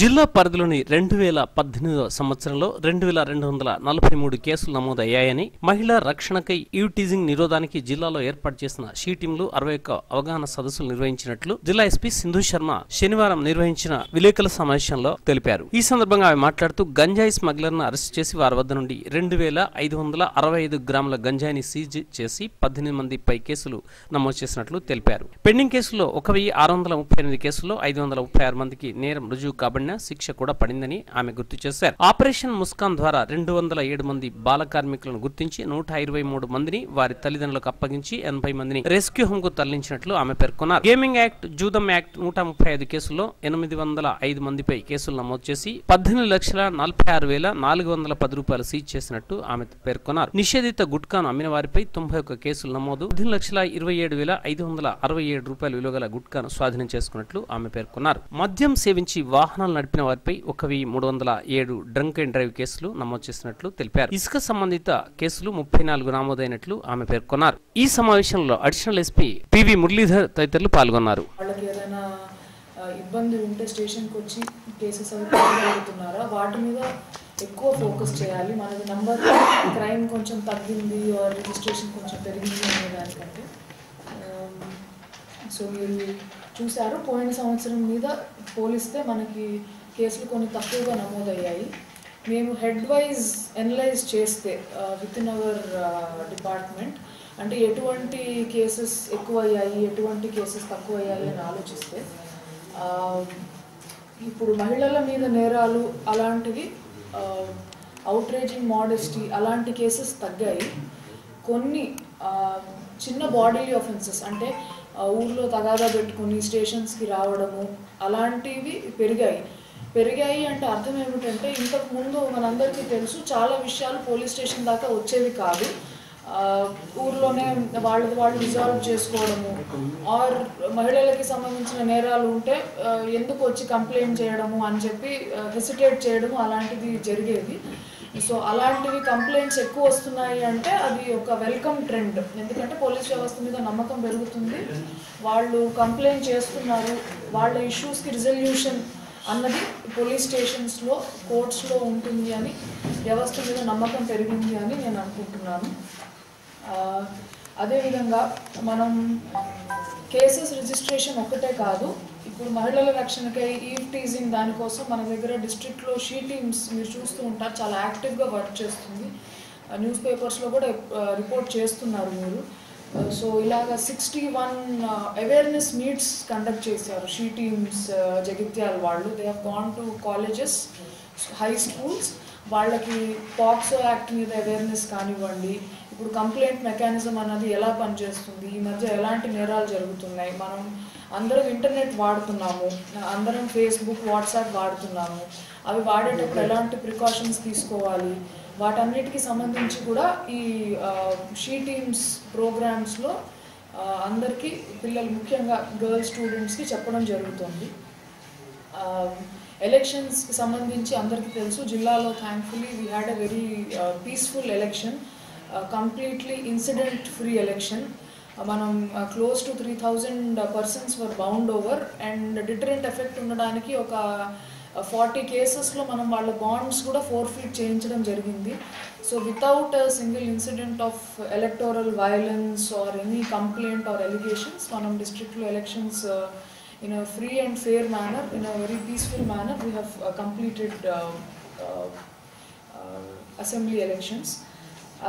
జిల్లా పరిధిలోని రెండు వేల పద్దెనిమిదవ సంవత్సరంలో రెండు వేల రెండు వందల నలభై మూడు కేసులు నమోదయ్యాయని మహిళా రక్షణకై యూటీజింగ్ టీజింగ్ నిరోధానికి జిల్లాలో ఏర్పాటు చేసిన షీ టీంలు అరవై ఒక్క అవగాహన సదస్సులు నిర్వహించినట్లు జిల్లా ఎస్పీ సింధు శర్మ శనివారం నిర్వహించిన విలేకరుల సమావేశంలో తెలిపారు. ఈ సందర్భంగా ఆమె మాట్లాడుతూ గంజాయి స్మగ్లర్ను అరెస్ట్ చేసి వారి వద్ద నుండి రెండు వేల ఐదు వందల అరవై ఐదు గ్రాముల గంజాయిని సీజ్ చేసి పద్దెనిమిది మందిపై కేసులు నమోదు చేసినట్లు తెలిపారు. పెండింగ్ కేసుల్లో ఒక వెయ్యి ఆరు వందల ముప్పై ఎనిమిది కేసుల్లో ఐదు వందల ముప్పై ఆరు మందికి నేరం రుజువు కాబట్టి పడిన శిక్ష కూడా పడిందని ఆమె గుర్తు చేశారు. ఆపరేషన్ ముస్కాన్ ద్వారా రెండు వందల ఏడు మంది బాల కార్మికులను గుర్తించి నూట ఇరవై మూడు మందిని వారి తల్లిదండ్రులకు అప్పగించి ఎనభై మందిని రెస్క్యూ హోమ్కు తరలించినట్లు ఆమె పేర్కొన్నారు. గేమింగ్ యాక్ట్ జూదం యాక్ట్ నూట ముప్పై ఐదు కేసుల్లో ఎనిమిది వందల ఐదు మందిపై కేసులు నమోదు చేసి పద్దెనిమిది లక్షల నలభై ఆరు వేల నాలుగు వందల పది రూపాయలు సీజ్ చేసినట్టు ఆమె పేర్కొన్నారు. నిషేధిత గుట్కాను అమ్మిన వారిపై తొంభై ఒక్క కేసులు నమోదు పద్దెనిమిది లక్షల ఇరవై ఏడు వేల ఐదు వందల అరవై ఏడు రూపాయల విలువ గల గుట్కాను స్వాధీనం చేసుకున్నట్లు ఆమె పేర్కొన్నారు. మద్యం సేవించి వాహనాలు నడిపిన వారిపై ఒక వెయ్యి మూడు వందల ఏడు డ్రంక్ అండ్ డ్రైవ్ కేసులు నమోదు చేసినట్లు తెలిపారు. ఇసుక సంబంధిత కేసులు ముప్పై నాలుగు నమోదైనట్లు ఆమె పేర్కొన్నారు. ఈ సమావేశంలో అడిషనల్ ఎస్పీ పివి మురళీధర్ తదితరులు పాల్గొన్నారు. వాళ్ళకి ఇబ్బంది ఉంటే స్టేషన్కి వచ్చి కేసెస్ అవి పెట్టగలుగుతున్నారా వాటి మీద ఎక్కువ ఫోకస్ చేయాలి. మనది నంబర్ క్రైమ్ కొంచెం తగ్గింది రిజిస్ట్రేషన్ కొంచెం పెరిగింది అనే దానికంటే సో మీరు చూశారు. పోయిన సంవత్సరం మీద పోలిస్తే మనకి కేసులు కొన్ని తక్కువగా నమోదయ్యాయి. మేము హెడ్ వైజ్ ఎనలైజ్ చేస్తే విత్ ఇన్ అవర్ డిపార్ట్మెంట్ అంటే ఎటువంటి కేసెస్ ఎక్కువ అయ్యాయి ఎటువంటి కేసెస్ తక్కువ అయ్యాయి అని ఆలోచిస్తే ఇప్పుడు మహిళల మీద నేరాలు అలాంటివి అవుట్రేజింగ్ మోడెస్టీ అలాంటి కేసెస్ తగ్గాయి. కొన్ని చిన్న బాడీలీ ఆఫెన్సెస్ అంటే ఊర్లో తగాదా పెట్టుకుని స్టేషన్స్కి రావడము అలాంటివి పెరిగాయి. పెరిగాయి అంటే అర్థం ఏమిటంటే ఇంతకు ముందు మనందరికీ తెలుసు చాలా విషయాలు పోలీస్ స్టేషన్ దాకా వచ్చేవి కాదు. ఊర్లోనే వాళ్ళది వాళ్ళు రిజాల్వ్ చేసుకోవడము. ఆర్ మహిళలకి సంబంధించిన నేరాలు ఉంటే ఎందుకు వచ్చి కంప్లైంట్ చేయడము అని చెప్పి హెసిటేట్ చేయడము అలాంటిది జరిగేది. సో అలాంటివి కంప్లైంట్స్ ఎక్కువ వస్తున్నాయి అంటే అది ఒక వెల్కమ్ ట్రెండ్. ఎందుకంటే పోలీస్ వ్యవస్థ మీద నమ్మకం పెరుగుతుంది. వాళ్ళు కంప్లైంట్ చేస్తున్నారు. వాళ్ళ ఇష్యూస్కి రిజల్యూషన్ అన్నది పోలీస్ స్టేషన్స్లో కోర్ట్స్లో ఉంటుంది అని వ్యవస్థ మీద నమ్మకం పెరిగింది అని నేను అనుకుంటున్నాను. అదేవిధంగా మనం కేసెస్ రిజిస్ట్రేషన్ ఒక్కటే కాదు ఇప్పుడు మహిళల రక్షణకై ఈవ్ టీజింగ్ దానికోసం మన దగ్గర డిస్ట్రిక్ట్లో షీ టీమ్స్ మీరు చూస్తూ ఉంటారు. చాలా యాక్టివ్గా వర్క్ చేస్తుంది. న్యూస్ పేపర్స్లో కూడా రిపోర్ట్ చేస్తున్నారు మీరు. సో ఇలాగ sixty one awareness meets conduct చేశారు షీ టీమ్స్ జగిత్యాల వాళ్ళు. They have gone to colleges high schools వాళ్ళకి పాక్సో యాక్ట్ మీద అవేర్నెస్ కానివ్వండి. ఇప్పుడు కంప్లైంట్ మెకానిజం అన్నది ఎలా పనిచేస్తుంది? ఈ మధ్య ఎలాంటి నేరాలు జరుగుతున్నాయి? మనం అందరం ఇంటర్నెట్ వాడుతున్నాము అందరం ఫేస్బుక్ వాట్సాప్ వాడుతున్నాము. అవి వాడేటప్పుడు ఎలాంటి ప్రికాషన్స్ తీసుకోవాలి? వాటన్నిటికి సంబంధించి కూడా ఈ షీ టీమ్స్ ప్రోగ్రామ్స్లో అందరికీ పిల్లలు ముఖ్యంగా గర్ల్స్ స్టూడెంట్స్కి చెప్పడం జరుగుతుంది. ఎలక్షన్స్కి సంబంధించి అందరికీ తెలుసు జిల్లాలో thankfully we had a very peaceful election completely incident free election మనం close to three thousand persons were bound over and deterrent effect ఉండడానికి ఒక ఫార్టీ కేసెస్లో మనం వాళ్ళ బాండ్స్ కూడా ఫోర్ ఫీట్ చేయించడం జరిగింది. So without single incident of electoral violence or any complaint or allegations మనం డిస్ట్రిక్ట్లో elections in a free and fair manner in a very peaceful manner we have completed assembly elections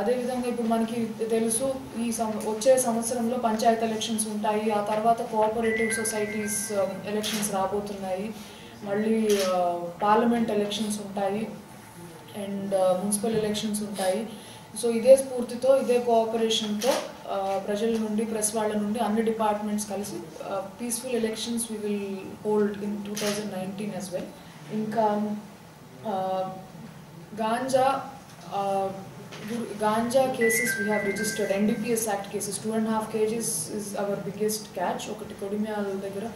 అదేవిధంగా ఇప్పుడు మనకి తెలుసు ఈ సం వచ్చే సంవత్సరంలో పంచాయత్ ఎలక్షన్స్ ఉంటాయి. ఆ తర్వాత కోఆపరేటివ్ సొసైటీస్ ఎలక్షన్స్ రాబోతున్నాయి. మళ్ళీ పార్లమెంట్ ఎలక్షన్స్ ఉంటాయి. అండ్ మున్సిపల్ ఎలక్షన్స్ ఉంటాయి. సో ఇదే స్ఫూర్తితో ఇదే కోఆపరేషన్తో ప్రజల నుండి ప్రెస్ వాళ్ళ నుండి అన్ని డిపార్ట్మెంట్స్ కలిసి peaceful elections we will hold in two thousand nineteen as well ఇంకా ganja ganja cases we have registered NDPS act cases two and half KGs is our biggest catch ఒకటి కొడిమ్యాల దగ్గర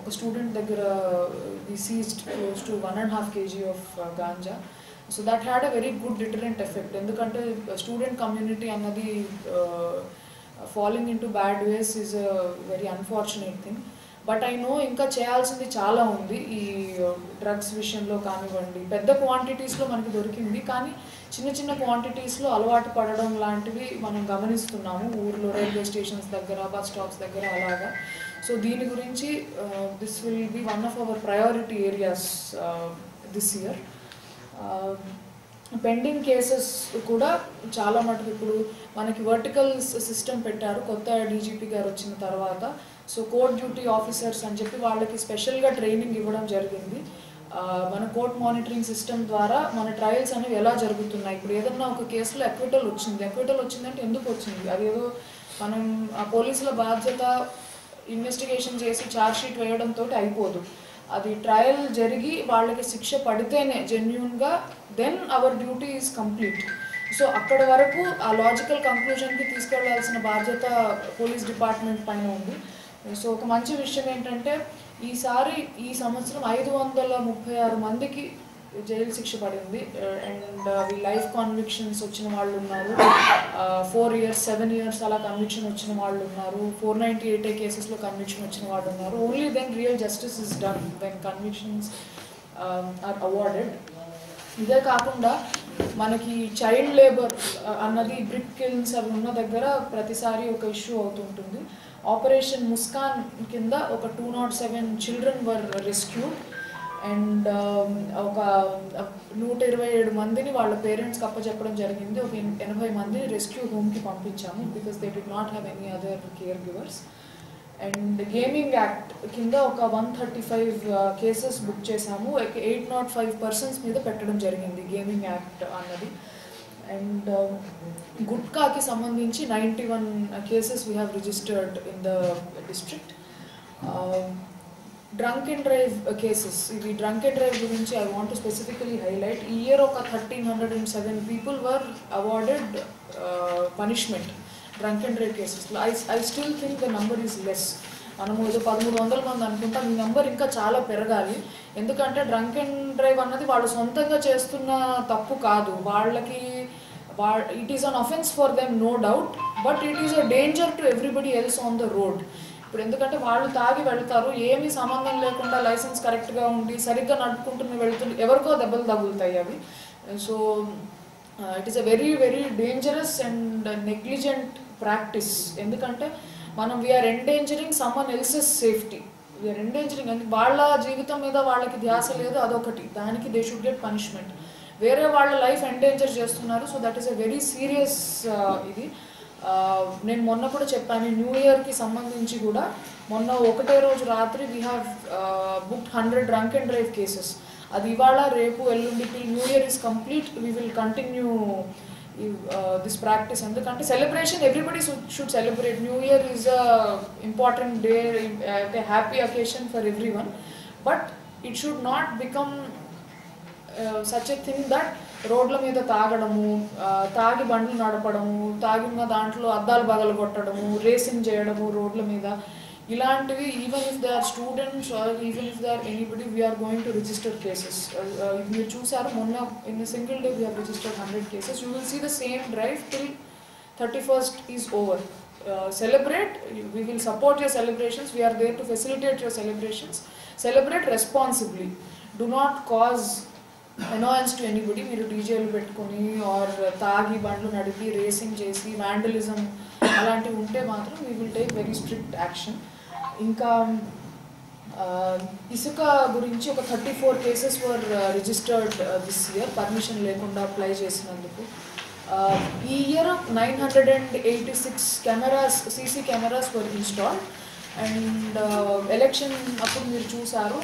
ఒక స్టూడెంట్ దగ్గర we seized close to one and half KG of ganja so that had a very good deterrent effect ఎందుకంటే student community అన్నది following in to bad ways is a very unfortunate thing but I know ఇంకా చేయాల్సింది చాలా ఉంది. ఈ drugs విషయంలో కానివ్వండి పెద్ద క్వాంటిటీస్లో మనకి దొరికింది. కానీ చిన్న చిన్న క్వాంటిటీస్లో అలవాటు పడడం లాంటివి మనం గమనిస్తున్నాము. ఊర్లో రైల్వే స్టేషన్స్ దగ్గర బస్ స్టాప్స్ దగ్గర అలాగా. సో దీని గురించి this will be one of our priority areas this year pending cases కూడా చాలా మటుకు ఇప్పుడు మనకి వర్టికల్ సిస్టమ్ పెట్టారు. కొత్త డీజీపీ గారు వచ్చిన తర్వాత. సో కోర్ట్ డ్యూటీ ఆఫీసర్స్ అని చెప్పి వాళ్ళకి స్పెషల్గా ట్రైనింగ్ ఇవ్వడం జరిగింది. మన కోర్ట్ మానిటరింగ్ సిస్టమ్ ద్వారా మన ట్రయల్స్ అనేవి ఎలా జరుగుతున్నాయి? ఇప్పుడు ఏదన్నా ఒక కేసులో ఎక్విటల్ వచ్చింది. ఎక్విటల్ వచ్చిందంటే ఎందుకు వచ్చింది? అదేదో మనం ఆ పోలీసుల బాధ్యత ఇన్వెస్టిగేషన్ చేసి ఛార్జ్ షీట్ వేయడంతో అయిపోదు. అది ట్రయల్ జరిగి వాళ్ళకి శిక్ష పడితేనే జెన్యున్గా then our duty is complete so అక్కడ వరకు ఆ లాజికల్ కంక్లూజన్కి తీసుకెళ్ళాల్సిన బాధ్యత పోలీస్ డిపార్ట్మెంట్ పైన ఉంది. సో ఒక మంచి విషయం ఏంటంటే ఈసారి ఈ సంవత్సరం ఐదు వందల ముప్పై ఆరు మందికి జైలు శిక్ష పడింది. అండ్ లైఫ్ కాన్విక్షన్స్ వచ్చిన వాళ్ళు ఉన్నారు. ఫోర్ ఇయర్స్ సెవెన్ ఇయర్స్ అలా కన్విక్షన్ వచ్చిన వాళ్ళు ఉన్నారు. ఫోర్ నైంటీ ఎయిట్ కేసెస్లో కన్విక్షన్ వచ్చిన వాళ్ళు ఉన్నారు. Only then real justice is done then convictions are awarded ఇదే కాకుండా మనకి చైల్డ్ లేబర్ uh, అన్నది బ్రిక్ కిల్స్ అవి ఉన్న దగ్గర ప్రతిసారి ఒక ఇష్యూ అవుతుంటుంది. ఆపరేషన్ ముస్కాన్ కింద ఒక two nought seven children were rescued and ఒక నూట ఇరవై ఏడు మందిని వాళ్ళ పేరెంట్స్కి అప్పచెప్పడం జరిగింది. ఒక ఎనభై మందిని రెస్క్యూ హోమ్కి పంపించాము because they did not have any other caregivers and gaming act కింద ఒక one thirty five cases book చేశాము. ఎయిట్ నాట్ ఫైవ్ పర్సన్స్ మీద పెట్టడం జరిగింది గేమింగ్ యాక్ట్ అన్నది. అండ్ గుట్కాకి uh, సంబంధించి ninety one cases we have registered in the district drunk and drive cases ఇవి డ్రంక్ అండ్ డ్రైవ్ గురించి ఐ వాంట్ స్పెసిఫికలీ హైలైట్ ఈ ఇయర్ ఒక thirteen hundred and seven people were awarded punishment drunk and drive కేసెస్లో I I still think the number is less మనము ఏదో పదమూడు వందల మంది అనుకుంటాం. ఈ నెంబర్ ఇంకా చాలా పెరగాలి. ఎందుకంటే డ్రంక్ అండ్ డ్రైవ్ అన్నది వాళ్ళు సొంతంగా చేస్తున్న తప్పు కాదు. వాళ్ళకి వా it is an offence for them no doubt but it is a danger to everybody else on the road ఇప్పుడు ఎందుకంటే వాళ్ళు తాగి వెళ్తారు ఏమీ సంబంధం లేకుండా లైసెన్స్ కరెక్ట్గా ఉండి సరిగ్గా నడుపుకుంటున్న వెళ్తుంటే ఎవరికో దెబ్బలు తగులుతాయి అవి. So it is a very very dangerous and negligent practice ఎందుకంటే మనం we are endangering someone else's safety we are endangering అంటే వాళ్ళ జీవితం మీద వాళ్ళకి ధ్యాస లేదు అదొకటి. దానికి దే షుడ్ గెట్ పనిష్మెంట్ వేరే వాళ్ళ లైఫ్ ఎండేంజర్ చేస్తున్నారు. So that is a very serious ఇది. నేను మొన్న కూడా చెప్పాను న్యూ ఇయర్కి సంబంధించి కూడా మొన్న ఒకటే రోజు రాత్రి we have book hundred drunk and drive cases అది ఇవాళ రేపు ఎల్లుండి new year is complete we will continue this practice ఎందుకంటే celebration everybody should celebrate new year is a important day happy occasion for everyone but it should not become such a thing that రోడ్ల మీద తాగడము తాగి బండ్లు నడపడము తాగిన దాంట్లో అద్దాలు బగలు కొట్టడము racing చేయడము రోడ్ల మీద. ఇలాంటివి even if they are students even if they are anybody we are going to register cases మీరు చూసారు మొన్న in single day we are registered hundred cases you will see the same drive till thirty first is over celebrate we will support your celebrations we are there to facilitate your celebrations celebrate responsibly do not cause annoyance to anybody మీరు డీజేలు పెట్టుకొని are తాగి బండ్లు నడిపి racing చేసి vandalism అలాంటివి ఉంటే మాత్రం we will take very strict action ఇంకా ఇసుక గురించి ఒక thirty four cases were registered this year permission లేకుండా అప్లై చేసినందుకు. ఈ year nine hundred and eighty six cameras CC cameras were install and election అప్పుడు మీరు చూసారు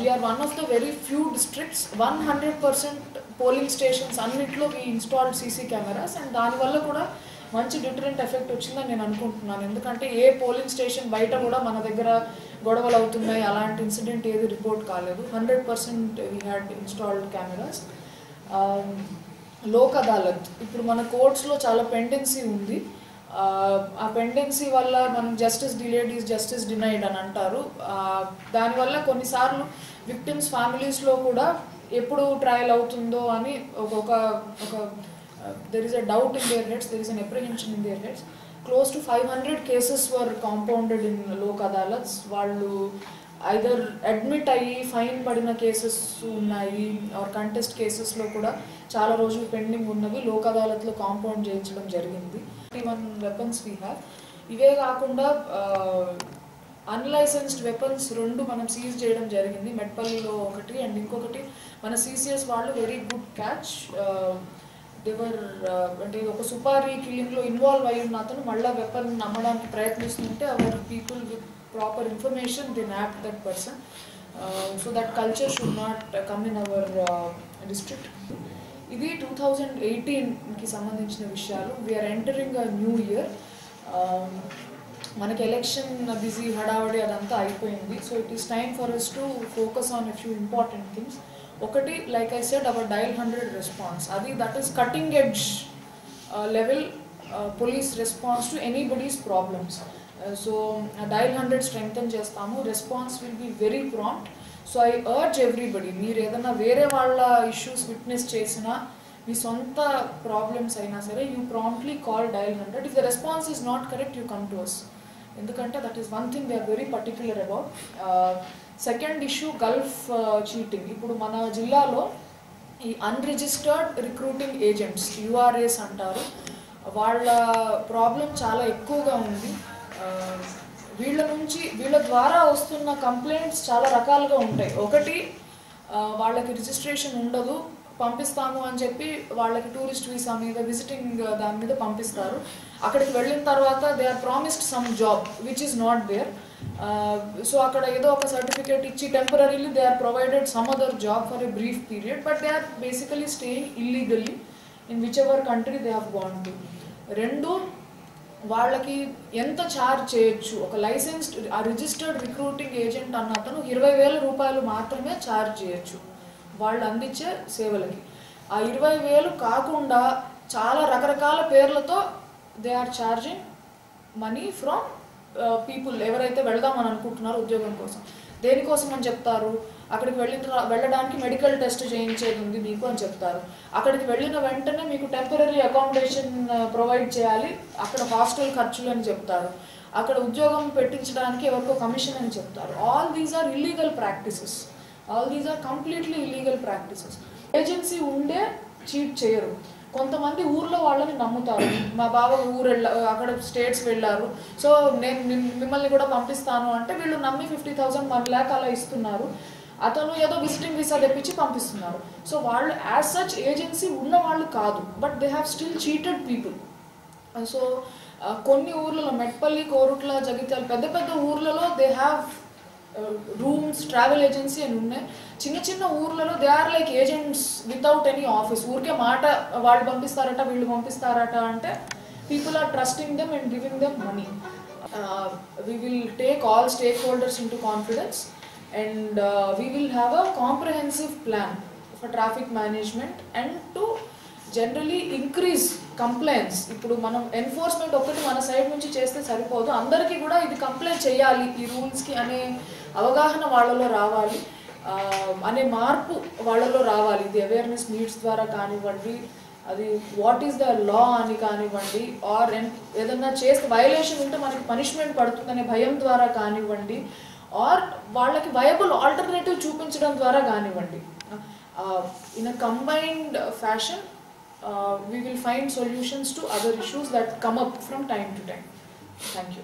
we are one of the very few districts one hundred percent polling stations అన్నిట్లో we installed CC cameras and దానివల్ల కూడా మంచి deterrent effect వచ్చిందని నేను అనుకుంటున్నాను. ఎందుకంటే ఏ పోలింగ్ స్టేషన్ బయట కూడా మన దగ్గర గొడవలు అవుతున్నాయి అలాంటి ఇన్సిడెంట్ ఏది రిపోర్ట్ కాలేదు. Hundred percent we had installed cameras Lok Adalat ఇప్పుడు మన కోర్ట్స్లో చాలా పెండెన్సీ ఉంది. ఆ, పెండెన్సీ వల్ల మనం justice delayed is justice denied అని అంటారు. దానివల్ల కొన్నిసార్లు విక్టిమ్స్ ఫ్యామిలీస్లో కూడా ఎప్పుడు ట్రయల్ అవుతుందో అని ఒక ఒక there is a doubt in their heads there is an apprehension in their heads close to five hundred cases were compounded in Lok Adalats వాళ్ళు ఐదర్ అడ్మిట్ అయ్యి ఫైన్ పడిన కేసెస్ ఉన్నాయి ఆర్ కంటెస్ట్ కేసెస్లో కూడా చాలా రోజులు పెండింగ్ ఉన్నవి Lok అదాలత్లో compound చేయించడం జరిగింది. వన్ వెపన్స్ వీ హ్యావ్ ఇవే కాకుండా అన్లైసెన్స్డ్ వెపన్స్ రెండు మనం సీజ్ చేయడం జరిగింది. మెట్పల్లిలో ఒకటి అండ్ ఇంకొకటి మన సీసీఎస్ వాళ్ళు వెరీ గుడ్ క్యాచ్ దేవర్ అంటే ఒక సుపారీ కిల్లింగ్లో ఇన్వాల్వ్ అయి ఉన్న అతను మళ్ళీ వెపన్ నమ్మడానికి ప్రయత్నిస్తుంటే our people with proper information the nab that person so that culture should come in our uh, district. ఇది టూ థౌజండ్ ఎయిటీన్కి సంబంధించిన విషయాలు. We are entering a new year మనకి ఎలక్షన్ బిజీ హడావడి అదంతా అయిపోయింది. So it is time for us to focus on a few important things ఒకటి like I said our dial hundred response అది that is cutting edge level police response to anybody's problems Uh, so dial hundred strengthen చేస్తాము. Response will be very prompt so I urge everybody మీరు ఏదైనా వేరే వాళ్ళ issues witness చేసినా మీ సొంత problems అయినా సరే you promptly call dial hundred. If the response is not correct you come to us ఎందుకంటే that is one thing they are very particular about second issue Gulf cheating ఇప్పుడు మన జిల్లాలో ఈ unregistered recruiting agents యూఆర్ఏస్ అంటారు వాళ్ళ problem చాలా ఎక్కువగా ఉంది. వీళ్ళ నుంచి వీళ్ళ ద్వారా వస్తున్న కంప్లైంట్స్ చాలా రకాలుగా ఉంటాయి. ఒకటి వాళ్ళకి రిజిస్ట్రేషన్ ఉండదు పంపిస్తాము అని చెప్పి వాళ్ళకి టూరిస్ట్ వీసా మీద విజిటింగ్ దాని మీద పంపిస్తారు. అక్కడికి వెళ్ళిన తర్వాత they are promised some job which is not there. So అక్కడ ఏదో ఒక సర్టిఫికేట్ ఇచ్చి temporarily they are provided some other job for a brief period but they are basically staying illegally in whichever country they have gone to. రెండు వాళ్ళకి ఎంత charge చేయొచ్చు? ఒక licensed ఆ రిజిస్టర్డ్ రిక్రూటింగ్ ఏజెంట్ అన్న అతను ఇరవై వేల రూపాయలు మాత్రమే ఛార్జ్ చేయొచ్చు వాళ్ళు అందించే సేవలకి. ఆ ఇరవై వేలు కాకుండా చాలా రకరకాల పేర్లతో they are charging money from people ఎవరైతే వెళ్దామని అనుకుంటున్నారో ఉద్యోగం కోసం. దేనికోసం అని చెప్తారు? అక్కడికి వెళ్ళిన వెళ్ళడానికి మెడికల్ టెస్ట్ చేయించేది ఉంది మీకు అని చెప్తారు. అక్కడికి వెళ్ళిన వెంటనే మీకు టెంపరీ అకామిడేషన్ ప్రొవైడ్ చేయాలి. అక్కడ హాస్టల్ ఖర్చులు అని చెప్తారు. అక్కడ ఉద్యోగం పెట్టించడానికి ఎవరికో కమిషన్ అని చెప్తారు. All these are illegal practices all these are completely illegal practices agency ఉండే చీట్ చేయరు. కొంతమంది ఊర్లో వాళ్ళని నమ్ముతారు. మా బావ ఊరు వెళ్ళ అక్కడ స్టేట్స్ వెళ్ళారు. సో నేను మిమ్మల్ని కూడా పంపిస్తాను అంటే వీళ్ళు నమ్మి ఫిఫ్టీ థౌసండ్ వన్ ల్యాక్ అలా ఇస్తున్నారు. అతను ఏదో విజిటింగ్ వీసా తెప్పించి పంపిస్తున్నారు. సో వాళ్ళు యాజ్ సచ్ ఏజెన్సీ ఉన్న వాళ్ళు కాదు. But they have still cheated people. So కొన్ని ఊర్లలో మెట్పల్లి కోరుట్ల జగిత్యాల పెద్ద పెద్ద ఊర్లలో they have rooms travel agency అని ఉన్నాయి. చిన్న చిన్న ఊర్లలో they are like agents without any office ఊరికే మాట వాళ్ళు పంపిస్తారట వీళ్ళు పంపిస్తారట అంటే people are trusting them and giving them money we will take all stakeholders into confidence and we will have a comprehensive plan for traffic management and to generally increase complaints ఇప్పుడు మనం enforcement ఒకటి మన side నుంచి చేస్తే సరిపోదు. అందరికీ కూడా ఇది కంప్లైంట్ చేయాలి ఈ రూల్స్కి అనే అవగాహన వాళ్ళలో రావాలి అనే మార్పు వాళ్ళలో రావాలి ఇది అవేర్నెస్ మీట్స్ ద్వారా కానివ్వండి అది వాట్ ఈస్ ద లా అని కానివ్వండి ఆర్ ఏదన్నా చేస్తే వయలేషన్ ఉంటే మనకి పనిష్మెంట్ పడుతుందనే భయం ద్వారా కానివ్వండి ఆర్ వాళ్ళకి వయబుల్ ఆల్టర్నేటివ్ చూపించడం ద్వారా కానివ్వండి in a combined fashion we will find solutions to other issues that come up from time to time. Thank you.